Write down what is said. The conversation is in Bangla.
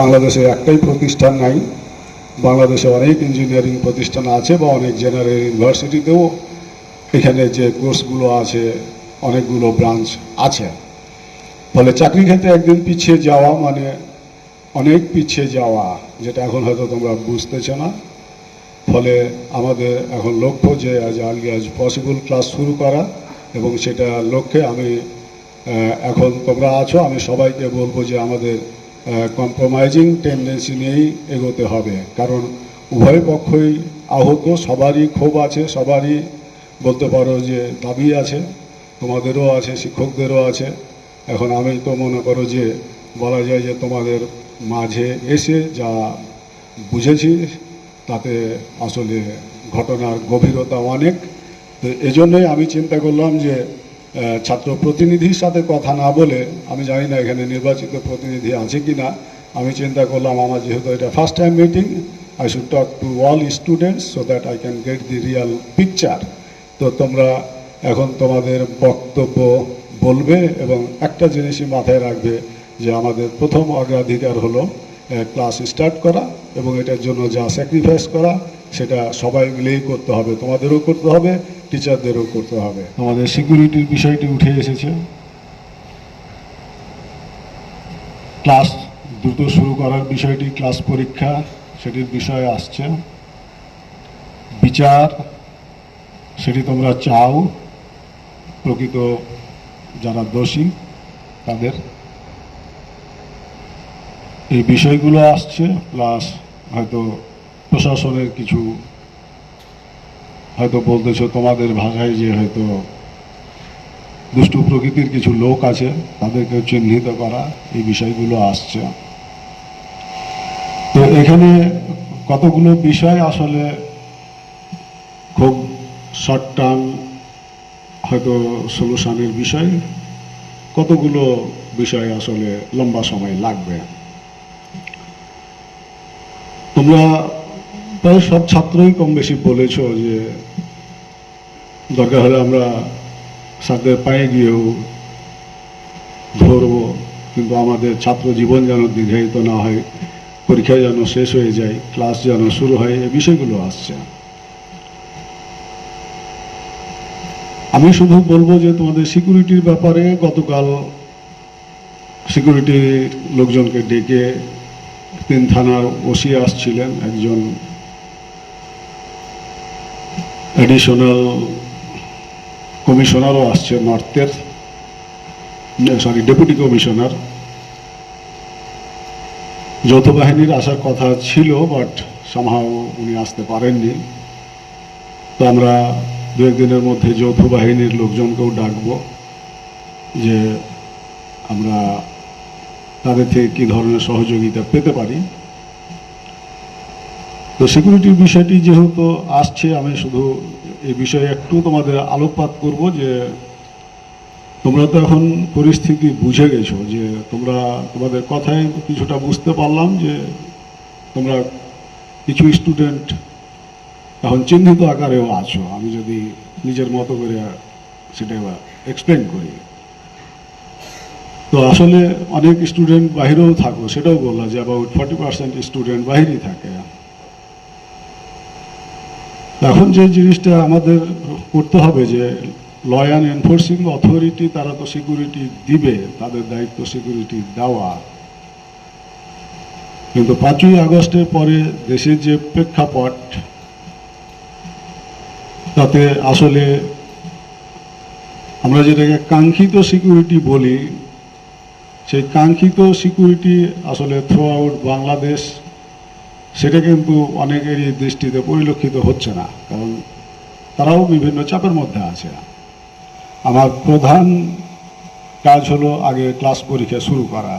বাংলাদেশে একটাই প্রতিষ্ঠান নাই। বাংলাদেশে অনেক ইঞ্জিনিয়ারিং প্রতিষ্ঠান আছে বা অনেক জেনারেল ইউনিভার্সিটিতেও এখানে যে কোর্সগুলো আছে, অনেকগুলো ব্রাঞ্চ আছে। ফলে চাকরি ক্ষেত্রে একদিন পিছিয়ে যাওয়া মানে অনেক পিছিয়ে যাওয়া, যেটা এখন হয়তো তোমরা বুঝতেছো না। ফলে আমাদের এখন লক্ষ্য যে আজ আর্লি আজ পসিবল ক্লাস শুরু করা এবং সেটা লক্ষ্যে আমি এখন তোমরা আছো, আমি সবাইকে বলব যে আমাদের কম্প্রোমাইজিং টেন্ডেন্সি নিয়েই এগোতে হবে। কারণ উভয় পক্ষই আহত, সবারই ক্ষোভ আছে, সবারই বলতে পারো যে দাবি আছে, তোমাদেরও আছে, শিক্ষকদেরও আছে। এখন আমি তো মনে করো যে বলা যায় যে তোমাদের মাঝে এসে যা বুঝেছি, তাতে আসলে ঘটনার গভীরতা অনেক। তো এজন্যই আমি চিন্তা করলাম যে ছাত্র প্রতিনিধির সাথে কথা না বলে, আমি জানি না এখানে নির্বাচিত প্রতিনিধি আছে কি না আমি চিন্তা করলাম আমার যেহেতু এটা first time meeting I should talk to all students so that I can get the real picture তো তোমরা এখন তোমাদের বক্তব্য বলবে এবং একটা জিনিসই মাথায় রাখবে যে আমাদের প্রথম অগ্রাধিকার হলো ক্লাস স্টার্ট করা এবং এটার জন্য যা স্যাক্রিফাইস করা, সেটা সবাই মিলেই করতে হবে, তোমাদেরও করতে হবে টিচারদেরও করতে হবে। আমাদের সিকিউরিটির বিষয়টি উঠে এসেছে। ক্লাস দ্রুত শুরু করার বিষয়টি, ক্লাস পরীক্ষা, সেটির বিষয়ে আসছে। বিচার, সেটি তোমরা চাও। প্রকৃত যারা দোষী, তাদের এই বিষয়গুলো আসছে। প্লাস হয়তো প্রশাসনের কিছু হয়তো বলতেছো তোমাদের ভাষায় যে হয়তো দুষ্টু প্রকৃতির কিছু লোক আছে, তাদেরকে চিহ্নিত করা এই বিষয়গুলো আসছে। তো এখানে কতগুলো বিষয় আসলে খুব শর্ট টার্ম হয়তো সলিউশনের বিষয়। কতগুলো বিষয় আসলে লম্বা সময় লাগবে? তোমরা প্রায় সব ছাত্রই কম বেশি বলেছ যে দরকার হলে আমরা স্যারদের পায়ে গিয়েও ধরবো, কিন্তু আমাদের ছাত্র জীবন যেন দীর্ঘায়িত না হয়, পরীক্ষা যেন শেষ হয়ে যায়, ক্লাস যেন শুরু হয় এই বিষয়গুলো আসছে। আমি শুধু বলব যে তোমাদের সিকিউরিটির ব্যাপারে গতকাল সিকিউরিটি লোকজনকে ডেকে তিন থানার ওসি আসছিলেন, একজন অ্যাডিশনাল কমিশনারও আসছে নর্থের সরি ডেপুটি কমিশনার যৌথ বাহিনীর আসার কথা ছিল বাট সামহাও উনি আসতে পারেননি। তো আমরা দু একদিনের মধ্যে যৌথ বাহিনীর লোকজনকেও ডাকবো যে আমরা তাদের থেকে কী ধরনের সহযোগিতা পেতে পারি। তো সিকিউরিটির বিষয়টি যেহেতু আসছে, আমি শুধু এই বিষয়ে একটু তোমাদের আলোকপাত করব যে তোমরা তো এখন পরিস্থিতি বুঝে গেছো যে তোমরা, তোমাদের কথায় কিছুটা বুঝতে পারলাম যে তোমরা কিছু স্টুডেন্ট এখন চিহ্নিত আকারেও আছো। আমি যদি নিজের মতো করে সেটা এক্সপ্লেন করি। তো আসলে অনেক স্টুডেন্ট বাহিরেও থাকো, সেটাও বললাম যে অ্যাবাউট ফর্টি পার্সেন্ট স্টুডেন্ট বাহিরেই থাকে। এখন যে জিনিসটা আমাদের করতে হবে যে ল অ্যান্ড এনফোর্সিং অথরিটি তারা তো সিকিউরিটি দিবে, তাদের দায়িত্ব সিকিউরিটি দেওয়া। কিন্তু পাঁচই আগস্টের পরে দেশের যে প্রেক্ষাপট, তাতে আসলে আমরা যেটাকে কাঙ্ক্ষিত সিকিউরিটি বলি, সেই কাঙ্ক্ষিত সিকিউরিটি আসলে থ্রু আউট বাংলাদেশ সেটা কিন্তু অনেকেরই দৃষ্টিতে পরিলক্ষিত হচ্ছে না, কারণ তারাও বিভিন্ন চাপের মধ্যে আছে। আমার প্রধান কাজ হলো আগে ক্লাস পরীক্ষা শুরু করা